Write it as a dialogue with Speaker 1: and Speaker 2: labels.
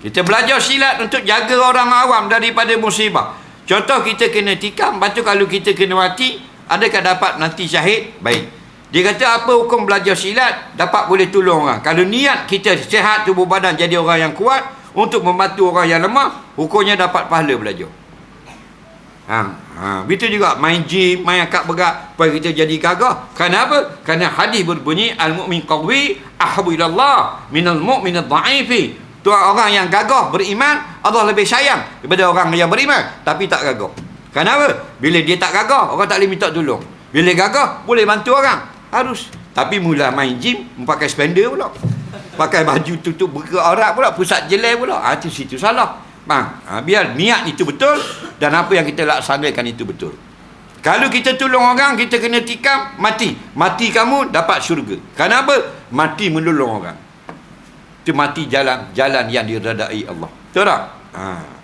Speaker 1: Kita belajar silat untuk jaga orang awam daripada musibah. Contoh kita kena tikam, lepas tu kalau kita kena mati, adakah dapat nanti syahid? Baik. Dia kata apa hukum belajar silat dapat boleh tolong orang. Kalau niat kita sihat tubuh badan jadi orang yang kuat untuk membantu orang yang lemah, hukumnya dapat pahala belajar. Ha, ha, begitu juga main gym, main angkat berat supaya kita jadi gagah. Kenapa? Kerana hadis berbunyi al-mu'min qawi ahabu ila Allah minal mu'min ad-dha'ifi. Tu orang yang gagah beriman, Allah lebih sayang daripada orang yang beriman tapi tak gagah. Kenapa? Bila dia tak gagah, orang tak boleh minta tolong. Bila gagah, boleh bantu orang. Harus. Tapi mula main gym, pakai spender pula. Pakai baju tutup bergerak aurat pula, pusat jelai pula. Ha, tu situ salah. Bang, ha, biar niat itu betul dan apa yang kita laksanakan itu betul. Kalau kita tolong orang, kita kena tikam, mati. Mati kamu dapat syurga. Kenapa? Mati menolong orang. Itu mati jalan jalan yang diredai Allah. Betul tak? Ha.